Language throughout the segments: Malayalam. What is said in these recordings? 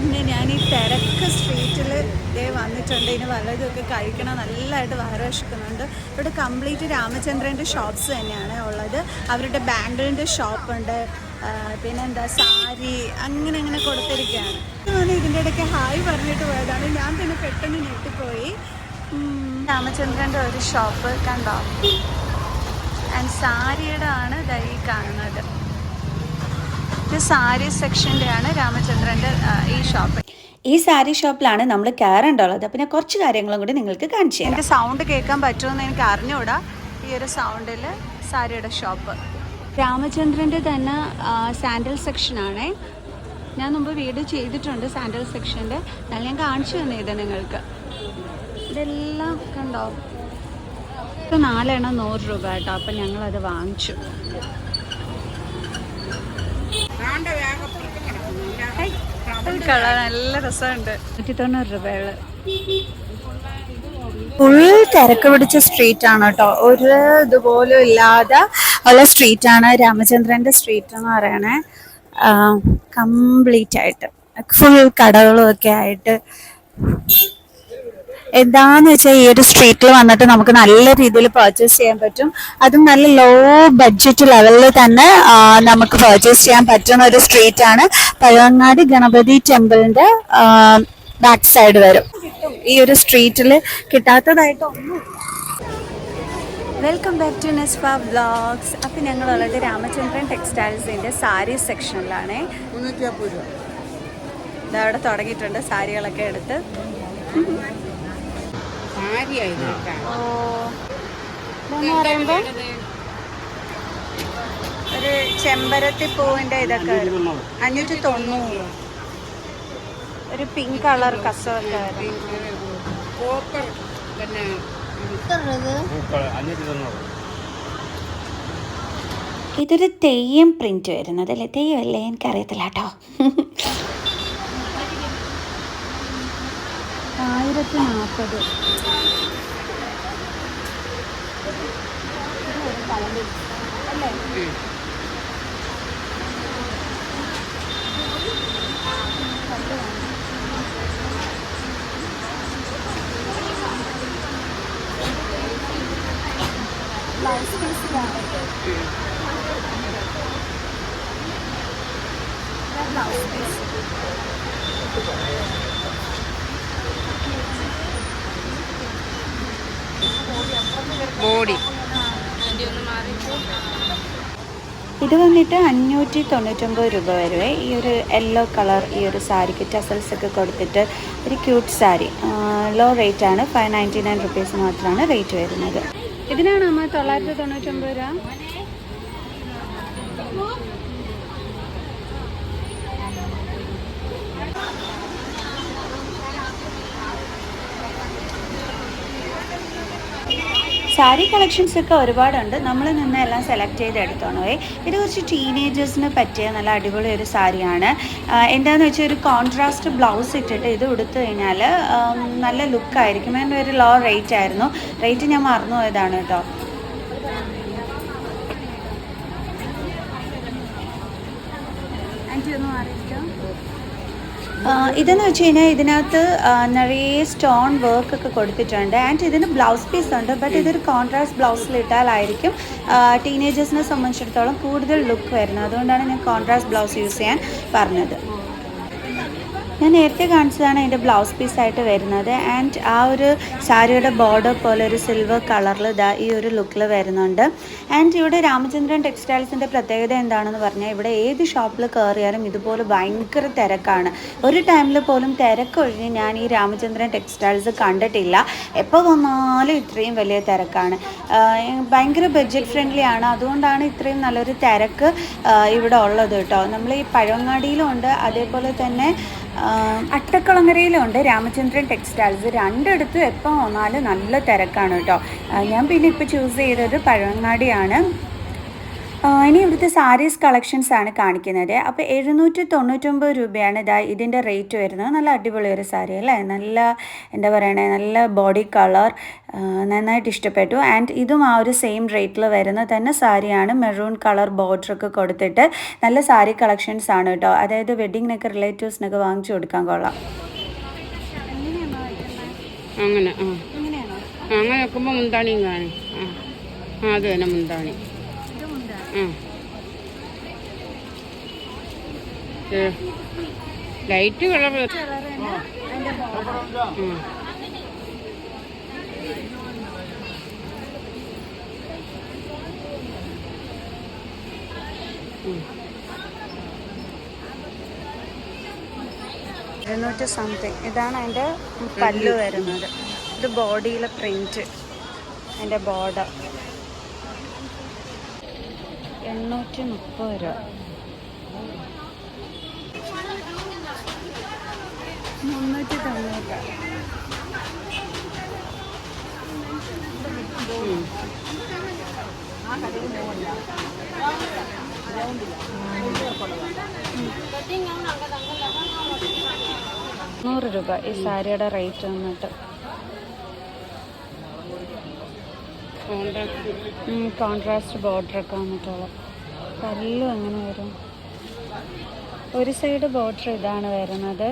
പിന്നെ ഞാൻ ഈ തിരക്ക് സ്ട്രീറ്റിൽ ഇതേ വന്നിട്ടുണ്ട്. ഇനി വല്ലതുമൊക്കെ കഴിക്കണം. നല്ലതായിട്ട് വയറ് ഇവിടെ കംപ്ലീറ്റ് രാമചന്ദ്രന്റെ ഷോപ്സ് തന്നെയാണ് ഉള്ളത്. അവരുടെ ബാംഗിളിന്റെ ഷോപ്പുണ്ട് പിന്നെ എന്താ സാരി അങ്ങനെ അങ്ങനെ കൊടുത്തിരിക്കുകയാണ്. ഞാൻ ഇതിന്റെ ഇടയ്ക്ക് ഹായ് പറഞ്ഞിട്ട് പോയതാണ്. ഞാൻ പിന്നെ പെട്ടെന്ന് ഞെട്ടിപ്പോയി. രാമചന്ദ്രന്റെ ഒരു ഷോപ്പ് കണ്ടോ? ആൻഡ് സാരിയുടെ ആണ് ദാ കാണുന്നത്. ഇത് സാരി സെക്ഷന്റെ ആണ് രാമചന്ദ്രന്റെ ഈ ഷോപ്പ്. ഈ സാരി ഷോപ്പിലാണ് നമ്മൾ കയറേണ്ടുള്ളത് പിന്നെ കുറച്ച് കാര്യങ്ങളും കൂടി നിങ്ങൾക്ക് കാണിച്ചു എനിക്ക് സൗണ്ട് കേൾക്കാൻ പറ്റുമെന്ന് എനിക്ക് അറിഞ്ഞുകൂടാ. ഈ ഒരു സൗണ്ടിൽ സാരിയുടെ ഷോപ്പ്. രാമചന്ദ്രന്റെ തന്നെ സാൻഡൽ സെക്ഷനാണേ ഞാൻ മുമ്പ് വീഡിയോ ചെയ്തിട്ടുണ്ട് സാൻഡൽ സെക്ഷന്റെ എന്നാൽ ഞാൻ കാണിച്ചു തന്നെ ഇത് നിങ്ങൾക്ക്. ഇതെല്ലാം കണ്ടോ? നാലെണ്ണം നൂറ് രൂപ കേട്ടോ. അപ്പം ഞങ്ങളത് വാങ്ങിച്ചു. കളർ നല്ല രസമുണ്ട്. നൂറ്റി തൊണ്ണൂറ് രൂപയുള്ള. ഫുൾ തിരക്ക് പിടിച്ച സ്ട്രീറ്റ് ആണ് കേട്ടോ. ഒരു ഇതുപോലും ഇല്ലാതെ ഉള്ള സ്ട്രീറ്റ് ആണ്. രാമചന്ദ്രന്റെ സ്ട്രീറ്റ് എന്ന് പറയണേ. കംപ്ലീറ്റ് ആയിട്ട്. ഫുൾ കടകളും ഒക്കെ ആയിട്ട്. എന്താന്ന് വെച്ചാൽ ഈ ഒരു സ്ട്രീറ്റിൽ വന്നിട്ട് നമുക്ക് നല്ല രീതിയിൽ പർച്ചേസ് ചെയ്യാൻ പറ്റും. അതും നല്ല ലോ ബഡ്ജറ്റ് ലെവലിൽ തന്നെ നമുക്ക് പർച്ചേസ് ചെയ്യാൻ പറ്റുന്ന ഒരു സ്ട്രീറ്റ് ആണ്. പഴവങ്ങാടി ഗണപതി ടെമ്പിളിന്റെ ബാക്ക് സൈഡ് വരും. ഈ ഒരു സ്ട്രീറ്റിൽ കിട്ടാത്തതായിട്ട് ഒന്നും welcome back to Nesfa vlogs അപ്പം ഞങ്ങളുള്ളത് രാമചന്ദ്രൻ ടെക്സ്റ്റൈൽസിന്റെ സാരി സെക്ഷനിലാണ് ഇതവിടെ തുടങ്ങിയിട്ടുണ്ട് സാരികളൊക്കെ എടുത്ത്. ഒരു ചെമ്പരത്തി പൂവിന്റെ ഇതൊക്കെ അഞ്ഞൂറ്റി തൊണ്ണൂറ് ഒരു പിങ്ക് കളർ കസവൊക്കെ ഇതൊരു തെയ്യം പ്രിന്റ് വരുന്നത് അല്ലേ തെയ്യം അല്ലേ എനിക്കറിയത്തില്ല കേട്ടോ ആയിരത്തി നാൽപ്പത് ബോഡി. ഇത് വന്നിട്ട് അഞ്ഞൂറ്റി തൊണ്ണൂറ്റൊമ്പത് രൂപ വരുവേ ഈ ഒരു യെല്ലോ കളർ ഈ ഒരു സാരിക്ക് ടസൽസ് ഒക്കെ കൊടുത്തിട്ട് ഒരു ക്യൂട്ട് സാരി ലോ റേറ്റ് ആണ്. ഫൈവ് നയന്റി നയൻ റുപ്പീസ് മാത്രമാണ് റേറ്റ് വരുന്നത്. ഇതിനാണ് നമ്മൾ തൊള്ളായിരത്തി തൊണ്ണൂറ്റൊമ്പത് രൂപ? സാരി കളക്ഷൻസ് ഒക്കെ ഒരുപാടുണ്ട്. നമ്മൾ നിന്ന് എല്ലാം സെലക്ട് ചെയ്ത് എടുത്തോണേ. ഇത് കുറച്ച് ടീനേജേഴ്സിന് പറ്റിയ നല്ല അടിപൊളി ഒരു സാരിയാണ് എന്താണെന്ന് വെച്ചാൽ ഒരു കോൺട്രാസ്റ്റ് ബ്ലൗസ് ഇട്ടിട്ട് ഇത് ഉടുത്തു കഴിഞ്ഞാൽ നല്ല ലുക്കായിരിക്കും അതിന്റെ ഒരു ലോ റേറ്റ് ആയിരുന്നു. റേറ്റ് ഞാൻ മറന്നു പോയതാണ് കേട്ടോ. ആന്റി ഒന്ന് ഇതെന്ന് വെച്ച് കഴിഞ്ഞാൽ ഇതിനകത്ത് നിറയെ സ്റ്റോൺ വർക്ക് ഒക്കെ കൊടുത്തിട്ടുണ്ട്. ആൻഡ് ഇതിന് ബ്ലൗസ് പീസ് ഉണ്ട്. ബട്ട് ഇതൊരു കോൺട്രാസ്റ്റ് ബ്ലൗസിൽ ഇട്ടാലായിരിക്കും ടീനേജേഴ്സിനെ സംബന്ധിച്ചിടത്തോളം കൂടുതൽ ലുക്ക് വരുന്നത്. അതുകൊണ്ടാണ് ഞാൻ കോൺട്രാസ്റ്റ് ബ്ലൗസ് യൂസ് ചെയ്യാൻ പറഞ്ഞത്. ഞാൻ നേരത്തെ കാണിച്ചതാണ് അതിന്റെ ബ്ലൗസ് പീസായിട്ട് വരുന്നത്. ആൻഡ് ആ ഒരു സാരിയുടെ ബോർഡർ പോലെ ഒരു സിൽവർ കളറിൽ ഇതാ ഈ ഒരു ലുക്കിൽ വരുന്നുണ്ട്. ആൻഡ് ഇവിടെ രാമചന്ദ്രൻ ടെക്സ്റ്റൈൽസിന്റെ പ്രത്യേകത എന്താണെന്ന് പറഞ്ഞാൽ ഇവിടെ ഏത് ഷോപ്പിൽ കയറിയാലും ഇതുപോലെ ഭയങ്കര തിരക്കാണ്. ഒരു ടൈമിൽ പോലും തിരക്കൊഴിഞ്ഞ് ഞാൻ ഈ രാമചന്ദ്രൻ ടെക്സ്റ്റൈൽസ് കണ്ടിട്ടില്ല. എപ്പോൾ വന്നാലും ഇത്രയും വലിയ തിരക്കാണ്. ഭയങ്കര ബഡ്ജറ്റ് ഫ്രണ്ട്ലി ആണ്. അതുകൊണ്ടാണ് ഇത്രയും നല്ലൊരു തിരക്ക് ഇവിടെ ഉള്ളത് കേട്ടോ. നമ്മൾ ഈ പഴങ്ങാടിയിലും ഉണ്ട് അതേപോലെ തന്നെ ആഹ് അട്ടക്കുളങ്ങരയിലും ഉണ്ട് രാമചന്ദ്രൻ ടെക്സ്റ്റൈൽസ്. രണ്ടിടത്തും എപ്പോൾ വന്നാലും നല്ല തിരക്കാണ് കേട്ടോ. ഞാൻ പിന്നെ ഇപ്പോൾ ചൂസ് ചെയ്തത് പഴവങ്ങാടിയാണ് ആ, ഇനി ഇവിടുത്തെ സാരീസ് കളക്ഷൻസ് ആണ് കാണിക്കുന്നത്. അപ്പോൾ എഴുന്നൂറ്റി തൊണ്ണൂറ്റൊമ്പത് രൂപയാണ് ഇതാ ഇതിന്റെ റേറ്റ് വരുന്നത്. നല്ല അടിപൊളി ഒരു സാരി അല്ലേ? നല്ല എന്താ പറയണേ നല്ല ബോഡി കളർ നന്നായിട്ട് ഇഷ്ടപ്പെട്ടു. ആൻഡ് ഇതും ആ ഒരു സെയിം റേറ്റിൽ വരുന്ന തന്നെ സാരിയാണ് മെറൂൺ കളർ ബോർഡറൊക്കെ കൊടുത്തിട്ട് നല്ല സാരി കളക്ഷൻസ് ആണ് കേട്ടോ അതായത് വെഡിങ്ങിനൊക്കെ റിലേറ്റീവ്സിനൊക്കെ വാങ്ങിച്ചു കൊടുക്കാൻ കൊള്ളാം. അങ്ങനെ അങ്ങനെ വെക്കുമ്പോൾ മുന്താണിയും കാണും. ആ അത് തന്നെ മുന്താണി. ലൈറ്റ് കളർ ഇരുന്നൂറ്റി സംതിങ് ഇതാണ് അതിന്റെ പല്ല് വരുന്നത്. ഇത് ബോഡിയിലെ പ്രിന്റ് അതിന്റെ ബോർഡർ എണ്ണൂറ്റി മുപ്പത് രൂപ. മുന്നൂറ്റി നൂറ് രൂപ ഈ സാരിയുടെ റേറ്റ് വന്നിട്ട്. കോൺട്രാസ്റ്റ് ബോർഡറൊക്കെ വന്നിട്ടുള്ളത് പല്ലും അങ്ങനെ വരും. ഒരു സൈഡ് ബോർഡർ ഇതാണ് വരുന്നത്.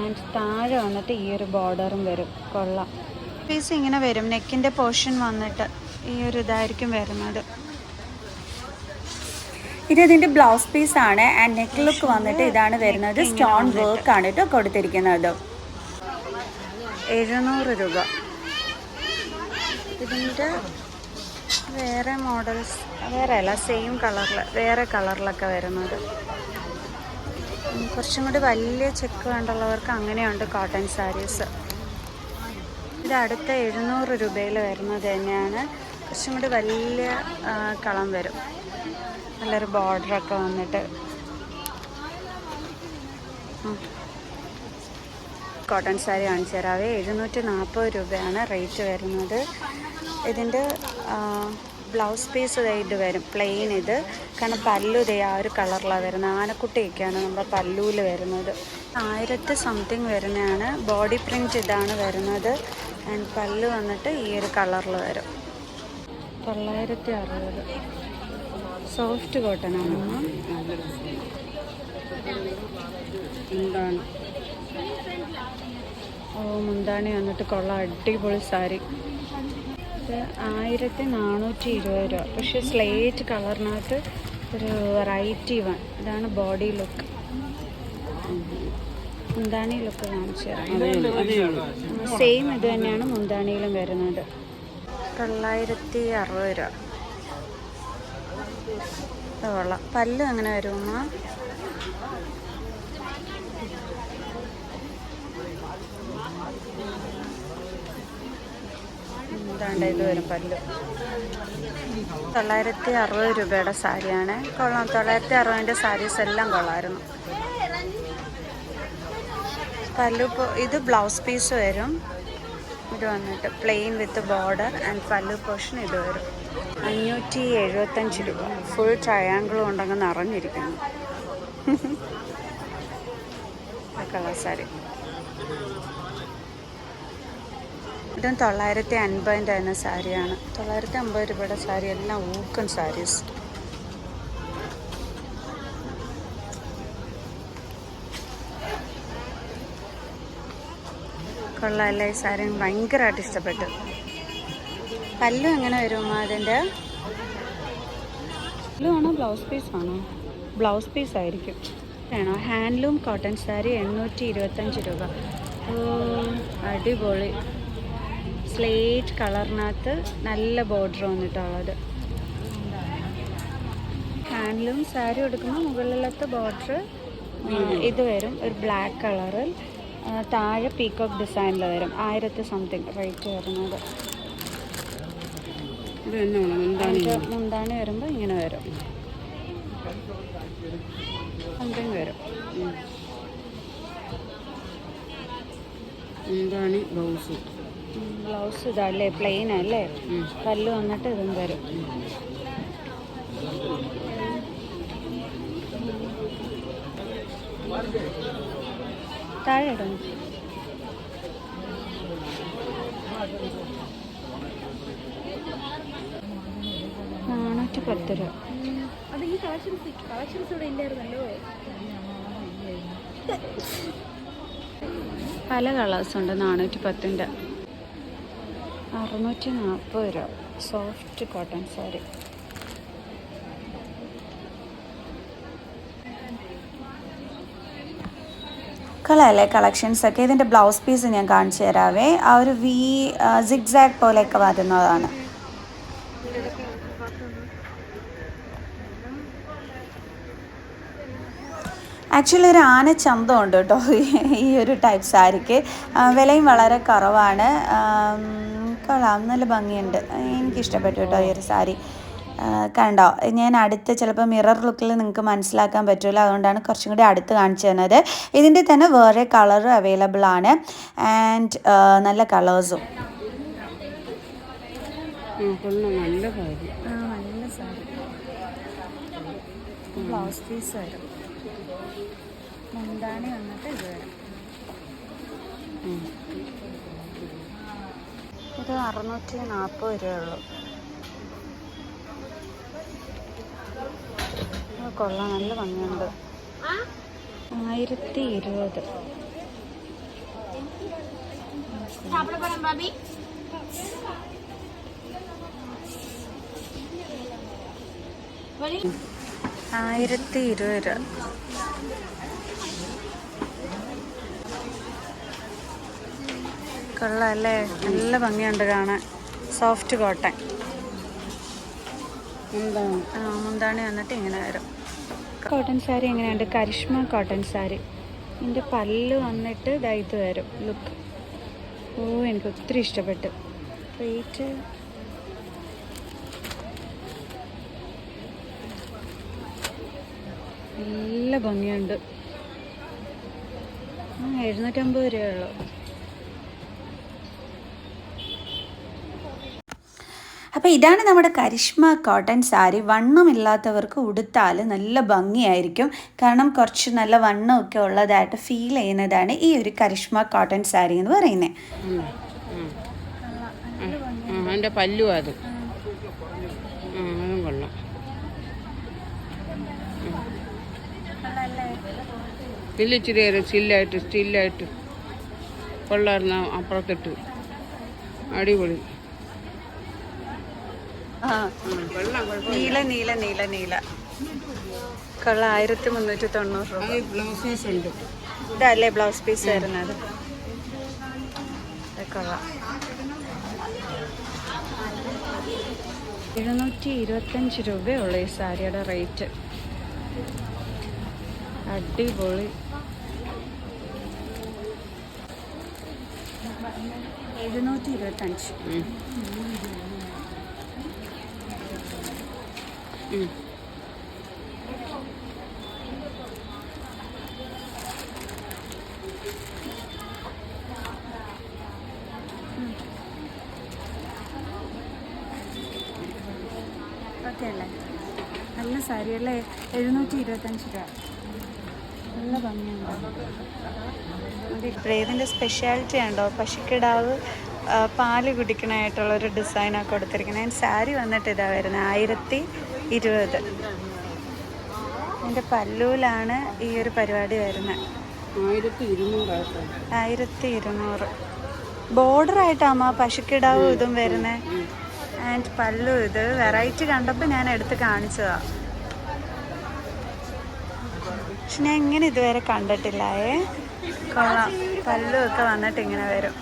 ആൻഡ് താഴെ വന്നിട്ട് ഈ ഒരു ബോർഡറും വരും. കൊള്ളാം. പീസ് ഇങ്ങനെ വരും. നെക്കിന്റെ പോർഷൻ വന്നിട്ട് ഈ ഒരു ഇതായിരിക്കും വരുന്നത്. ഇത് ഇതിന്റെ ബ്ലൗസ് പീസ് ആണ്. ആൻഡ് നെക്ക് ലുക്ക് വന്നിട്ട് ഇതാണ് വരുന്നത്. സ്റ്റോൺ വർക്ക് ആണ് കേട്ടോ കൊടുത്തിരിക്കുന്നത്. എഴുന്നൂറ് രൂപ. ഇതിന്റെ വേറെ മോഡൽസ് വേറെ അല്ല സെയിം കളറിൽ വേറെ കളറിലൊക്കെ വരുന്നത്. കുറച്ചും കൂടി വലിയ ചെക്ക് വേണ്ടുള്ളവർക്ക് അങ്ങനെയുണ്ട് കോട്ടൺ സാരീസ് ഇത് അടുത്ത എഴുന്നൂറ് രൂപയിൽ വരുന്നത് തന്നെയാണ്. കുറച്ചും കൂടി വലിയ കളം വരും. നല്ലൊരു ബോർഡറൊക്കെ വന്നിട്ട്. കോട്ടൺ സാരി കാണിച്ചു തരാവേ എഴുന്നൂറ്റി നാൽപ്പത് രൂപയാണ് റേറ്റ് വരുന്നത്. ഇതിന്റെ ബ്ലൗസ് പീസ് ഇതായിട്ട് വരും. പ്ലെയിൻ ഇത്. കാരണം പല്ലു ഇതേ ആ ഒരു കളറിലാണ് വരുന്നത്. ആനക്കുട്ടിയൊക്കെയാണ് നമ്മുടെ പല്ലുവിൽ വരുന്നത്. ആയിരത്തി സംതിങ് വരുന്നതാണ്. ബോഡി പ്രിന്റ് ഇതാണ് വരുന്നത്. ആൻഡ് പല്ല് വന്നിട്ട് ഈ ഒരു കളറിൽ വരും. തൊള്ളായിരത്തി അറുപത്. സോഫ്റ്റ് കോട്ടൺ ആണ്. മുന്താണി ഓ മുന്താണി വന്നിട്ട് കൊള്ളാം അടിപൊളി സാരി. ഇത് ആയിരത്തി നാനൂറ്റി ഇരുപത് രൂപ. പക്ഷെ സ്ലേറ്റ് കളറിനകത്ത് ഒരു വെറൈറ്റി വൺ ഇതാണ് ബോഡി ലുക്ക് മുന്താണി ലുക്ക് കാണിച്ചു തരാം. സെയിം ഇത് തന്നെയാണ് മുന്താണിയിലും വരുന്നത്. തൊള്ളായിരത്തി അറുപത് രൂപ. കൊള്ളാം. പല്ല് അങ്ങനെ വരുമോ ഇതാണ്ട് ഇത് വരും പല്ല്. തൊള്ളായിരത്തി അറുപത് രൂപയുടെ സാരിയാണ്. കൊള്ളാം. തൊള്ളായിരത്തി അറുപതിന്റെ സാരീസ് എല്ലാം കൊള്ളായിരുന്നു. പല്ലു ഇത് ബ്ലൗസ് പീസ് വരും. ഇത് വന്നിട്ട് plain with border and pallu portion ഇത് വരും. അഞ്ഞൂറ്റി എഴുപത്തഞ്ച് രൂപ. ഫുൾ ട്രയാങ്കിളും ഉണ്ടെങ്കിൽ നിറഞ്ഞിരിക്കുന്നു. കളർ സാരി. ഇതും തൊള്ളായിരത്തി അൻപതിന്റെ തന്നെ സാരിയാണ്. തൊള്ളായിരത്തി അമ്പത് രൂപയുടെ സാരി എല്ലാം ഊക്കൻ സാരീസ്. കൊള്ളാമല്ലേ ഈ സാരി ഭയങ്കരമായിട്ട് ഇഷ്ടപ്പെട്ടു. പല്ലു എങ്ങനെ വരും അതിന്റെ? പല്ലു ആണോ ബ്ലൗസ് പീസ് ആണോ? ബ്ലൗസ് പീസ് ആയിരിക്കും. വേണോ? ഹാൻഡ്ലൂം കോട്ടൺ സാരി എണ്ണൂറ്റി ഇരുപത്തഞ്ച് രൂപ. അടിപൊളി. സ്ലേറ്റ് കളറിനകത്ത് നല്ല ബോർഡർ വന്നിട്ടുള്ളത് ഹാൻഡിലും സാരി എടുക്കുമ്പോൾ മുകളിലത്തെ ബോർഡർ ഇത് വരും. ഒരു ബ്ലാക്ക് കളറിൽ താഴെ പീക്കോക്ക് ഡിസൈനിൽ വരും. ആയിരത്തി സംതിങ് റേറ്റ് വരുന്നത്. മുന്താണി വരുമ്പോൾ ഇങ്ങനെ വരും. സംതിങ് വരും. മുന്താണി ബ്ലൗസ് ബ്ലൗസ് ഇതല്ലേ? പ്ലെയിൻ അല്ലേ? കല്ല് വന്നിട്ട് ഇതും വരും താഴെ ഇടും നാനൂറ്റി പത്ത് രൂപ. അത് ഈ കളക്ഷൻസ് കളക്ഷൻസ് പല കളേഴ്സ് ഉണ്ട് നാനൂറ്റി പത്തിന്റെ അറുന്നൂറ്റി നാൽപ്പത് രൂപ. സോഫ്റ്റ് കോട്ടൺ സാരി കളയല്ലേ കളക്ഷൻസ് ഒക്കെ. ഇതിന്റെ ബ്ലൗസ് പീസ് ഞാൻ കാണിച്ചു തരാവേ. ആ ഒരു വി സിഗ്സാഗ് പോലെയൊക്കെ വരുന്നതാണ് ആക്ച്വലി ഒരു ആന ചന്തമുണ്ട് കേട്ടോ. ഈ ഒരു ടൈപ്പ് സാരിക്ക്. വിലയും വളരെ കുറവാണ്. കൊള്ളാം. നല്ല ഭംഗിയുണ്ട്. എനിക്കിഷ്ടപ്പെട്ടു കേട്ടോ ഈ ഒരു സാരി. കണ്ടോ? ഞാൻ അടുത്ത് ചിലപ്പോൾ മിറർ ലുക്കിൽ നിങ്ങൾക്ക് മനസ്സിലാക്കാൻ പറ്റില്ല അതുകൊണ്ടാണ് കുറച്ചും കൂടി അടുത്ത് കാണിച്ചു തന്നത്. ഇതിന്റെ തന്നെ വേറെ കളറും അവൈലബിൾ ആണ്. ആൻഡ് നല്ല കളേഴ്സും നല്ല കാര്യം ആ നല്ല സാരി. ബ്ലൗസ് പീസ് വരും. മുന്താണി വന്നിട്ട് ഇത് വരും. ഇത് അറുന്നൂറ്റി നാൽപ്പത് രൂപയുള്ളൂ. കൊള്ളാം നല്ല ഭംഗിയുണ്ട്. ആയിരത്തി ഇരുപത്. ആയിരത്തി ഇരുപത് രൂപ. കൊള്ളാം അല്ലേ? നല്ല ഭംഗിയുണ്ട് കാണാൻ. സോഫ്റ്റ് കോട്ടൺ മുന്താണി വന്നിട്ട് ഇങ്ങനെ വരും. കോട്ടൺ സാരി എങ്ങനെയുണ്ട്? കരിഷ്മ കോട്ടൺ സാരി ഇതിന്റെ പല്ല് വന്നിട്ട് ദാ ഇത് വരും. ലുക്ക് ഓ എനിക്ക് ഒത്തിരി ഇഷ്ടപ്പെട്ടു. റേറ്റ് നല്ല ഭംഗിയുണ്ട്. എഴുന്നൂറ്റമ്പത് രൂപയുള്ളൂ അപ്പോൾ ഇതാണ് നമ്മുടെ കരിഷ്മ കോട്ടൺ സാരി. വണ്ണമില്ലാത്തവർക്ക് ഉടുത്താൽ നല്ല ഭംഗിയായിരിക്കും. കാരണം കുറച്ച് നല്ല വണ്ണമൊക്കെ ഉള്ളതായിട്ട് ഫീൽ ചെയ്യുന്നതാണ് ഈ ഒരു കരിഷ്മ കോട്ടൺ സാരി എന്ന് പറയുന്നത് അപ്പുറത്തിട്ട്. അടിപൊളി. നീല നീല നീല നീല. കൊള്ള ആയിരത്തി മുന്നൂറ്റി തൊണ്ണൂറ് രൂപ. ബ്ലൗസ് പീസ് ഉണ്ട്. ഇതല്ലേ ബ്ലൗസ് പീസ് വരുന്നത്? കൊള്ളാം. എഴുന്നൂറ്റി ഇരുപത്തഞ്ച് രൂപയുള്ളൂ ഈ സാരിയുടെ റേറ്റ്. അടിപൊളി. എഴുന്നൂറ്റി ഇരുപത്തഞ്ച്. ഓക്കെ അല്ലേ? നല്ല സാരി അല്ലേ? എഴുന്നൂറ്റി ഇരുപത്തഞ്ച് രൂപ. നല്ല ഭംഗിയുണ്ട്. ബ്രേവിന്റെ സ്പെഷ്യാലിറ്റി ഉണ്ടോ പശുക്കിടാവ് പാൽ കുടിക്കണമായിട്ടുള്ളൊരു ഡിസൈനാണ് കൊടുത്തിരിക്കുന്നത്. സാരി വന്നിട്ട് ഇതാ വരുന്നത് ആയിരത്തി ഇരുപത്. എന്റെ പല്ലൂലാണ് ഈ ഒരു പരിപാടി വരുന്നത്. ആയിരത്തി ഇരുന്നൂറ് ആയിരത്തി ഇരുന്നൂറ്. ബോർഡറായിട്ടാകുമ്പോൾ പശുക്കിടാവും ഇതും വരുന്നത് ആൻഡ് പല്ലു ഇത് വെറൈറ്റി കണ്ടപ്പോൾ ഞാൻ എടുത്ത് കാണിച്ചതാ. പക്ഷെ ഞാൻ ഇങ്ങനെ ഇതുവരെ കണ്ടിട്ടില്ലായേ. കൊള്ളാം. പല്ലു ഒക്കെ വന്നിട്ട് ഇങ്ങനെ വരും.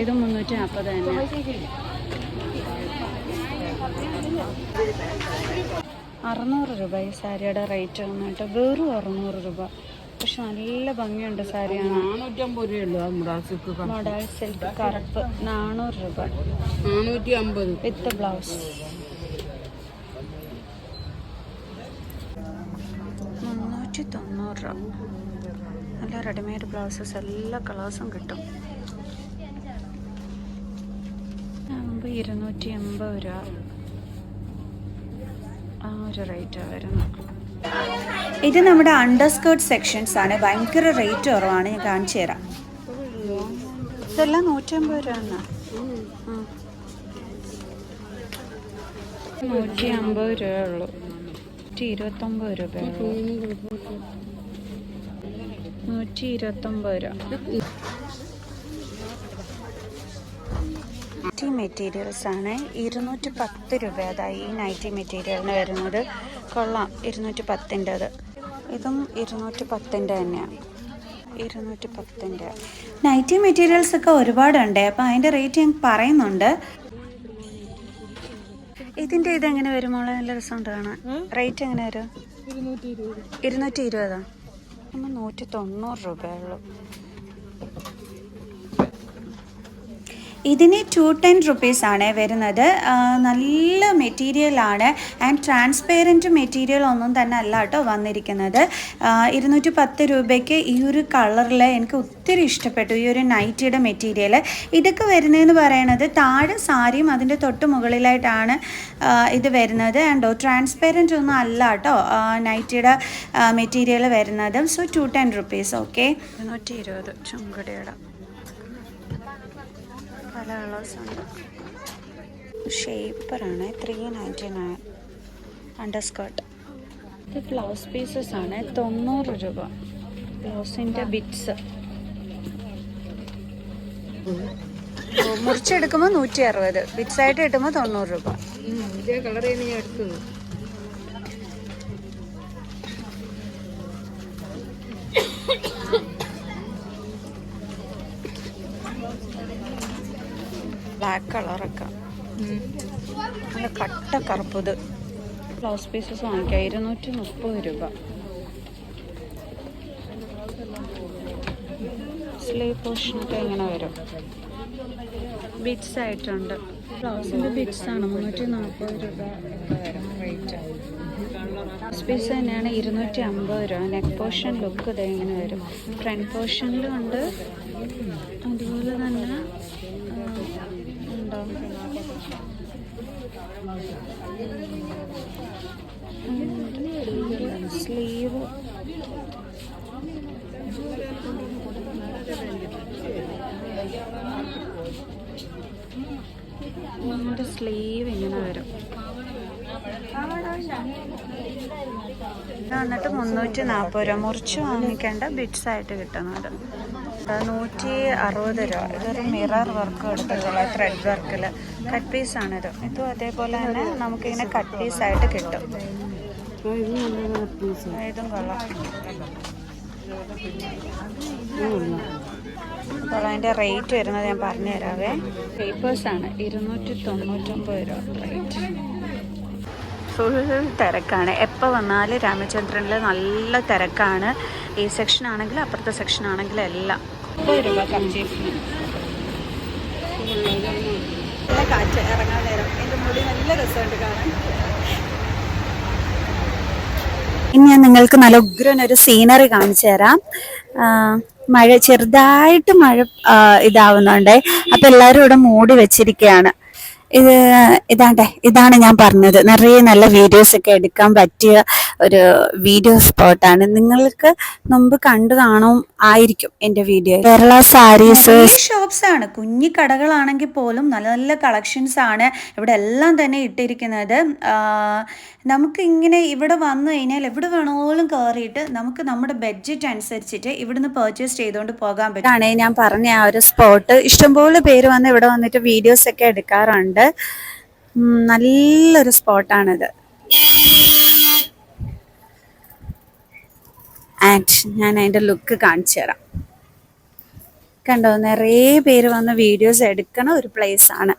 ഇത് മുന്നൂറ്റി നാൽപ്പത് തന്നെ. അറുന്നൂറ് രൂപ ഈ സാരിയുടെ റേറ്റ് വന്നിട്ട് വെറും അറുന്നൂറ് രൂപ. പക്ഷെ നല്ല ഭംഗിയുണ്ട് സാരിയാണ്. മൊഡാൽ സിൽക്ക് കറുപ്പ്. നാനൂറ് രൂപ. വിത്ത് ബ്ലൗസ് മുന്നൂറ്റി തൊണ്ണൂറ് രൂപ നല്ല റെഡിമെയ്ഡ് ബ്ലൗസസ് എല്ലാ കളേഴ്സും കിട്ടും. ഇരുന്നൂറ്റി എൺപത് രൂപ. ആ ഒരു റേറ്റാണ് വരുന്നത് ഇത് നമ്മുടെ അണ്ടർസ്കേർട്ട് സെക്ഷൻസ് ആണ്. ഭയങ്കര റേറ്റ് കുറവാണ്. ഞാൻ കാണിച്ചു തരാം. ഇതെല്ലാം നൂറ്റമ്പത് രൂപ നൂറ്റി അമ്പത് രൂപയുള്ളൂ നൂറ്റി ഇരുപത്തൊമ്പത് രൂപയുള്ളൂ നൂറ്റി ഇരുപത്തൊമ്പത് രൂപ. നൈറ്റി മെറ്റീരിയൽസ് ആണ് ഇരുന്നൂറ്റി പത്ത് രൂപ അതായി ഈ നൈറ്റി മെറ്റീരിയലിന് വരുന്നത്. കൊള്ളാം ഇരുന്നൂറ്റി പത്തിന്റെത് ഇതും ഇരുന്നൂറ്റി പത്തിന്റെ തന്നെയാണ് ഇരുന്നൂറ്റി പത്തിന്റെ നൈറ്റി മെറ്റീരിയൽസ് ഒക്കെ ഒരുപാടുണ്ട് അപ്പം അതിന്റെ റേറ്റ് ഞാൻ പറയുന്നുണ്ട്. ഇതിന്റെ ഇത് എങ്ങനെ വരും മോളെ? നല്ല രസമുണ്ട് കാണാൻ. റേറ്റ് എങ്ങനെ വരും? ഇരുന്നൂറ്റി ഇരുപതാ നമ്മൾ നൂറ്റി തൊണ്ണൂറ് രൂപയുള്ളൂ ഇതിന് ടു ടെൻ റുപ്പീസ് ആണ് വരുന്നത്. നല്ല മെറ്റീരിയലാണ് ആൻഡ് ട്രാൻസ്പെയറന്റ് മെറ്റീരിയൽ ഒന്നും തന്നെ അല്ല കേട്ടോ വന്നിരിക്കുന്നത്. ഇരുന്നൂറ്റി പത്ത് രൂപയ്ക്ക് ഈ ഒരു കളറിൽ എനിക്ക് ഒത്തിരി ഇഷ്ടപ്പെട്ടു. ഈ ഒരു നൈറ്റിയുടെ മെറ്റീരിയൽ ഇതൊക്കെ വരുന്നതെന്ന് പറയണത് താഴെ സാരിയും അതിന്റെ തൊട്ട് മുകളിലായിട്ടാണ് ഇത് വരുന്നത്. ആൻഡോ ട്രാൻസ്പെറന്റ് ഒന്നും അല്ല കേട്ടോ നൈറ്റിയുടെ മെറ്റീരിയൽ വരുന്നത്. So two ten rupees okay ഇരുന്നൂറ്റി ഇരുപത് ചുങ്കടിയുടെ. പല കളേഴ്സുണ്ട് ഷേപ്പറാണ്. Three ninety nine under skirt ഇത് ബ്ലൗസ് പീസസ് ആണ്. തൊണ്ണൂറ് രൂപ. ബ്ലൗസിന്റെ ബിറ്റ്സ് മുറിച്ചെടുക്കുമ്പോൾ നൂറ്റി അറുപത് ബിറ്റ്സ് ആയിട്ട് കിട്ടുമ്പോൾ തൊണ്ണൂറ് രൂപ. കളർ ഞാൻ ബ്ലാക്ക് കളറൊക്കെ നല്ല കട്ട കറുപ്പത് ബ്ലൗസ് പീസസ് വാങ്ങിക്കാം. ഇരുന്നൂറ്റി മുപ്പത് രൂപ സ്ലീവ് പോർഷനൊക്കെ എങ്ങനെ വരും. ബിറ്റ്സ് ആയിട്ടുണ്ട്. ബ്ലൗസിന്റെ ബിറ്റ്സ് ആണ്. മുന്നൂറ്റി നാൽപ്പത് രൂപ വരും റേറ്റ് ബ്ലൗസ് പീസ് തന്നെയാണ് ഇരുന്നൂറ്റി അമ്പത് രൂപ. നെക്ക് പോർഷൻ ലുക്ക് ഇത് എങ്ങനെ വരും. ഫ്രണ്ട് പോർഷനിലും ഉണ്ട് അതുപോലെ തന്നെ ആ, ഉണ്ടോ സ്ലീവ്. നമ്മുടെ സ്ലീവ് ഇങ്ങനെ വരും. വന്നിട്ട് മുന്നൂറ്റി നാൽപ്പത് രൂപ. മുറിച്ച് വാങ്ങിക്കേണ്ട ബിറ്റ്സ് ആയിട്ട് കിട്ടുന്നത് നൂറ്റി അറുപത് രൂപ. ഇതൊരു മിറർ വർക്ക് എടുത്തിട്ടുള്ള ത്രെഡ് വർക്കിൽ കട്ട് പീസാണിത് ഇതും അതേപോലെ തന്നെ നമുക്കിങ്ങനെ കട്ട് പീസായിട്ട് കിട്ടും. ഇത് പീസ് കൊള്ളാം. അപ്പോൾ അതിന്റെ റേറ്റ് വരുന്നത് ഞാൻ പറഞ്ഞു തരാവേ. പേപ്പേഴ്സാണ് ഇരുന്നൂറ്റി തൊണ്ണൂറ്റൊമ്പത് രൂപ റേറ്റ് ഫുൾ തിരക്കാണ്. എപ്പോൾ വന്നാലും രാമചന്ദ്രനിൽ നല്ല തിരക്കാണ്. ഈ സെക്ഷൻ ആണെങ്കിലും അപ്പുറത്തെ സെക്ഷൻ ആണെങ്കിലും എല്ലാം. മുപ്പത് രൂപ കർച്ചീഫിന് നല്ല കാറ്റ് ഇറങ്ങാൻ നേരം. എന്റെ മുടി നല്ല രസമുണ്ട് കാണാൻ. ഇനി ഞാൻ നിങ്ങൾക്ക് നല്ല ഉഗ്രൻ ഒരു സീനറി കാണിച്ചു തരാം. മഴ ചെറുതായിട്ട് മഴ ഇതാവുന്നുണ്ട്. അപ്പൊ എല്ലാവരും ഇവിടെ മൂടി വെച്ചിരിക്കുകയാണ്. ഇത് ഇതാണ്ടെ ഇതാണ് ഞാൻ പറഞ്ഞത്. നിറയെ നല്ല വീഡിയോസ് ഒക്കെ എടുക്കാൻ പറ്റിയ ഒരു വീഡിയോ സ്പോട്ടാണ് നിങ്ങൾക്ക് മുമ്പ് കണ്ടു കാണും ആയിരിക്കും എന്റെ വീഡിയോ കേരള സാരീസ് ഷോപ്സ് ആണ്. കുഞ്ഞി കടകളാണെങ്കിൽ പോലും നല്ല നല്ല കളക്ഷൻസ് ആണ് ഇവിടെ എല്ലാം തന്നെ ഇട്ടിരിക്കുന്നത്. നമുക്ക് ഇങ്ങനെ ഇവിടെ വന്നു കഴിഞ്ഞാൽ എവിടെ വേണമെങ്കിലും കയറിയിട്ട് നമുക്ക് നമ്മുടെ ബഡ്ജറ്റ് അനുസരിച്ചിട്ട് ഇവിടുന്ന് പെർച്ചേസ് ചെയ്തുകൊണ്ട് പോകാൻ പറ്റും. ഞാൻ പറഞ്ഞ ആ ഒരു സ്പോട്ട് ഇഷ്ടംപോലെ പേര് വന്ന് ഇവിടെ വന്നിട്ട് വീഡിയോസ് ഒക്കെ എടുക്കാറുണ്ട്. ഉം, നല്ലൊരു സ്പോട്ടാണിത്. ആൻഡ് ഞാൻ അതിന്റെ ലുക്ക് കാണിച്ചു തരാം. കണ്ടോ നിറയെ പേര് വന്ന് വീഡിയോസ് എടുക്കണ ഒരു പ്ലേസ് ആണ്.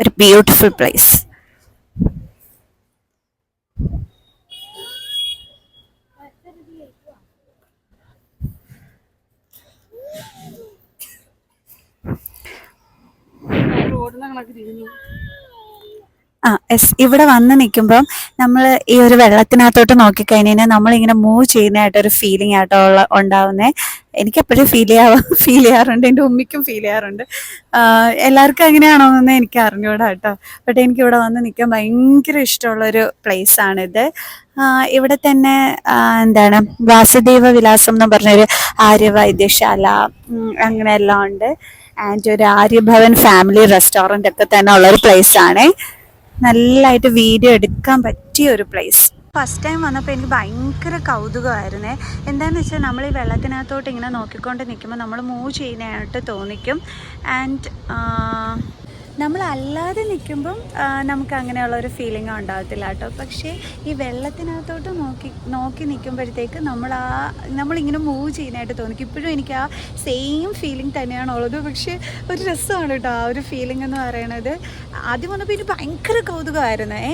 ഒരു ബ്യൂട്ടിഫുൾ പ്ലേസ് ആ എസ് ഇവിടെ വന്ന് നിൽക്കുമ്പം നമ്മൾ ഈ ഒരു വെള്ളത്തിനകത്തോട്ട് നോക്കിക്കഴിഞ്ഞാൽ നമ്മളിങ്ങനെ മൂവ് ചെയ്യുന്നതായിട്ടൊരു ഫീലിംഗ് ആയിട്ടോ ഉള്ള ഉണ്ടാവുന്നത് എനിക്ക് എപ്പോഴും ഫീൽ ചെയ്യാ ഫീൽ ചെയ്യാറുണ്ട്. എന്റെ ഉമ്മിക്കും ഫീൽ ചെയ്യാറുണ്ട്. എല്ലാവർക്കും അങ്ങനെയാണോ എന്ന് എനിക്ക് അറിഞ്ഞൂടാ കേട്ടോ ബട്ട് എനിക്ക് ഇവിടെ വന്ന് നിൽക്കാൻ ഭയങ്കര ഇഷ്ടമുള്ളൊരു പ്ലേസ് ആണിത്. ഇവിടെ തന്നെ എന്താണ് വാസുദേവ വിലാസം എന്ന് പറഞ്ഞൊരു ആര്യവൈദ്യശാല അങ്ങനെയെല്ലാം ഉണ്ട്. ആൻഡ് ഒരു ആര്യഭവൻ ഫാമിലി റെസ്റ്റോറന്റ് ഒക്കെ തന്നെ ഉള്ളൊരു ആണ്. നല്ലതായിട്ട് വീഡിയോ എടുക്കാൻ പറ്റിയ ഒരു പ്ലേസ് ഫസ്റ്റ് ടൈം വന്നപ്പോൾ എനിക്ക് ഭയങ്കര കൗതുകമായിരുന്നേ. എന്താണെന്ന് വെച്ചാൽ നമ്മൾ ഈ വെള്ളത്തിനകത്തോട്ട് ഇങ്ങനെ നോക്കിക്കൊണ്ട് നിൽക്കുമ്പോൾ നമ്മൾ മൂവ് ചെയ്യാനായിട്ട് തോന്നിക്കും. ആൻഡ് നമ്മൾ അല്ലാതെ നിൽക്കുമ്പം നമുക്ക് അങ്ങനെയുള്ള ഒരു ഫീലിംഗ് ഉണ്ടാകത്തില്ല കേട്ടോ. പക്ഷേ ഈ വെള്ളത്തിനകത്തോട്ട് നോക്കി നോക്കി നിൽക്കുമ്പോഴത്തേക്ക് നമ്മൾ ആ നമ്മളിങ്ങനെ മൂവ് ചെയ്യാനായിട്ട് തോന്നിക്കും. ഇപ്പോഴും എനിക്ക് ആ സെയിം ഫീലിംഗ് തന്നെയാണ് ഉള്ളത്. പക്ഷേ ഒരു രസമാണ് കേട്ടോ ആ ഒരു ഫീലിംഗ് എന്ന് പറയണത്. ആദ്യം വന്നപ്പോൾ എനിക്ക് ഭയങ്കര കൗതുകമായിരുന്നു. ഏ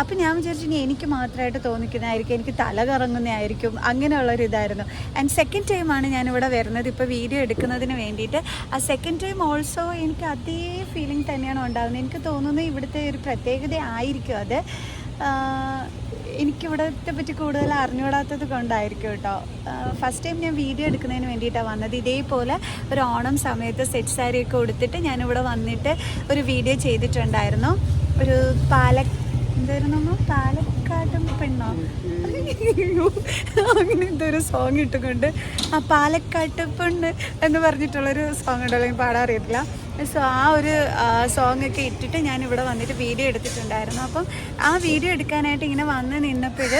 അപ്പം ഞാൻ വിചാരിച്ചു ഇനി എനിക്ക് മാത്രമായിട്ട് തോന്നിക്കുന്നതായിരിക്കും. എനിക്ക് തല കറങ്ങുന്നതായിരിക്കും. അങ്ങനെയുള്ളൊരു ഇതായിരുന്നു. ആൻഡ് സെക്കൻഡ് ടൈമാണ് ഞാനിവിടെ വരുന്നത്. ഇപ്പോൾ വീഡിയോ എടുക്കുന്നതിന് വേണ്ടിയിട്ട്. ആ സെക്കൻഡ് ടൈം ഓൾസോ എനിക്ക് അതേ ഫീലിംഗ് തന്നെയാണ് ഉണ്ടാകുന്നത് എനിക്ക് തോന്നുന്നത് ഇവിടുത്തെ ഒരു പ്രത്യേകത ആയിരിക്കും അത്. എനിക്കിവിടത്തെ പറ്റി കൂടുതൽ അറിഞ്ഞുകൂടാത്തത് കൊണ്ടായിരിക്കും കേട്ടോ. ഫസ്റ്റ് ടൈം ഞാൻ വീഡിയോ എടുക്കുന്നതിന് വേണ്ടിയിട്ടാണ് വന്നത്. ഇതേപോലെ ഒരു ഓണം സമയത്ത് സെറ്റ് സാരിയൊക്കെ കൊടുത്തിട്ട് ഞാനിവിടെ വന്നിട്ട് ഒരു വീഡിയോ ചെയ്തിട്ടുണ്ടായിരുന്നു. ഒരു പാല എന്തായിരുന്നു പാലക്കാട്ടും പെണ്ണോ? അങ്ങനെ എന്തൊരു സോങ് ഇട്ടുകൊണ്ട് ആ പാലക്കാട്ട് പെണ്ണ് എന്ന് പറഞ്ഞിട്ടുള്ളൊരു സോങ് ഉണ്ടല്ലോ എനിക്ക് പാടാൻ അറിയത്തില്ല. സോ ആ ഒരു സോങ് ഒക്കെ ഇട്ടിട്ട് ഞാൻ ഇവിടെ വന്നിട്ട് വീഡിയോ എടുത്തിട്ടുണ്ടായിരുന്നു. അപ്പം ആ വീഡിയോ എടുക്കാനായിട്ട് ഇങ്ങനെ വന്ന് നിന്നപ്പോൾ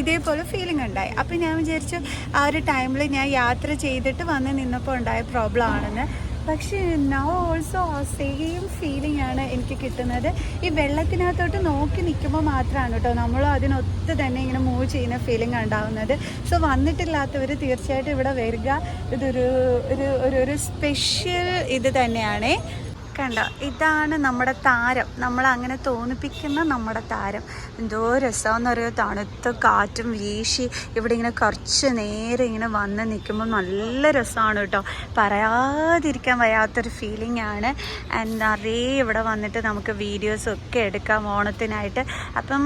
ഇതേപോലെ ഫീലിംഗ് ഉണ്ടായി. അപ്പം ഞാൻ വിചാരിച്ചു ആ ഒരു ടൈമിൽ ഞാൻ യാത്ര ചെയ്തിട്ട് വന്ന് നിന്നപ്പോൾ ഉണ്ടായ പ്രോബ്ലം ആണെന്ന്. പക്ഷേ നൗ ഓൾസോ സെയിം ഫീലിംഗ് ആണ് എനിക്ക് കിട്ടുന്നത്. ഈ വെള്ളത്തിനകത്തോട്ട് നോക്കി നിൽക്കുമ്പോൾ മാത്രമാണ് കേട്ടോ നമ്മളും അതിനൊത്ത് തന്നെ ഇങ്ങനെ മൂവ് ചെയ്യുന്ന ഫീലിംഗ് ഉണ്ടാവുന്നത്. സോ വന്നിട്ടില്ലാത്തവർ തീർച്ചയായിട്ടും ഇവിടെ വരിക. ഇതൊരു ഒരു ഒരു സ്പെഷ്യൽ ഇത് തന്നെയാണേ. കണ്ട? ഇതാണ് നമ്മുടെ താരം. നമ്മൾ അങ്ങനെ തോന്നിപ്പിക്കുന്ന നമ്മുടെ താരം. എന്തോ രസമെന്നറിയോ തണുത്ത കാറ്റും വീശി ഇവിടെ ഇങ്ങനെ കുറച്ച് നേരം ഇങ്ങനെ വന്ന് നിൽക്കുമ്പോൾ നല്ല രസമാണ് കേട്ടോ. പറയാതിരിക്കാൻ വയ്യാത്തൊരു ഫീലിംഗ് ആണ്. ആൻഡ് നിറയെ ഇവിടെ വന്നിട്ട് നമുക്ക് വീഡിയോസ് ഒക്കെ എടുക്കാം ഓണത്തിനായിട്ട്. അപ്പം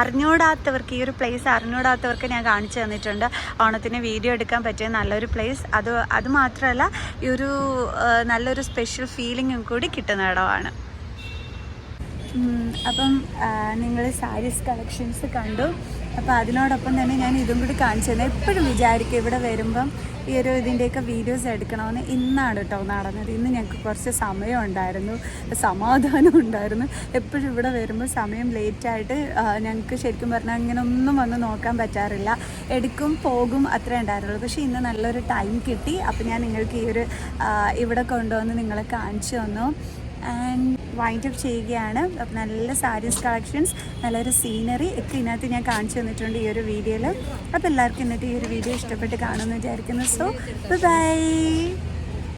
അറിഞ്ഞൂടാത്തവർക്ക് ഈ ഒരു പ്ലേസ് അറിഞ്ഞൂടാത്തവർക്ക് ഞാൻ കാണിച്ചു തന്നിട്ടുണ്ട്. ഓണത്തിന് വീഡിയോ എടുക്കാൻ പറ്റിയ നല്ലൊരു പ്ലേസ് അത് അതുമാത്രമല്ല ഈ ഒരു നല്ലൊരു സ്പെഷ്യൽ ഫീലിംഗും കൂടി കിട്ടുന്ന ഇടമാണ്. അപ്പം നിങ്ങൾ സാരീസ് കളക്ഷൻസ് കണ്ടു. അപ്പോൾ അതിനോടൊപ്പം തന്നെ ഞാൻ ഇതും കൂടി കാണിച്ചു തന്നെ എപ്പോഴും വിചാരിക്കും ഇവിടെ വരുമ്പം ഈ ഒരു ഇതിന്റെയൊക്കെ വീഡിയോസ് എടുക്കണമെന്ന്. ഇന്നാണ് കേട്ടോ നടന്നത്. ഇന്ന് ഞങ്ങൾക്ക് കുറച്ച് സമയം ഉണ്ടായിരുന്നു. സമാധാനം ഉണ്ടായിരുന്നു. എപ്പോഴും ഇവിടെ വരുമ്പോൾ സമയം ലേറ്റായിട്ട് ഞങ്ങൾക്ക് ശരിക്കും പറഞ്ഞാൽ ഇങ്ങനെ ഒന്നും വന്ന് നോക്കാൻ പറ്റാറില്ല. എടുക്കും പോകും അത്രേ ഉണ്ടായിരുന്നുള്ളൂ. പക്ഷേ ഇന്ന് നല്ലൊരു ടൈം കിട്ടി. അപ്പോൾ ഞാൻ നിങ്ങൾക്ക് ഈ ഒരു ഇവിടെ കൊണ്ടുവന്ന് നിങ്ങളെ കാണിച്ചു തന്നു. ആൻഡ് വൈൻഡ് അപ്പ് ചെയ്യുകയാണ്. അപ്പം നല്ല സാരീസ് കളക്ഷൻസ് നല്ലൊരു സീനറി ഒക്കെ ഇതിനകത്ത് ഞാൻ കാണിച്ചു തന്നിട്ടുണ്ട് ഈ ഒരു വീഡിയോയിൽ അപ്പോൾ എല്ലാവർക്കും ഇന്നത്തെ ഈ ഒരു വീഡിയോ ഇഷ്ടപ്പെട്ട് കാണുമെന്ന് വിചാരിക്കുന്നു. So by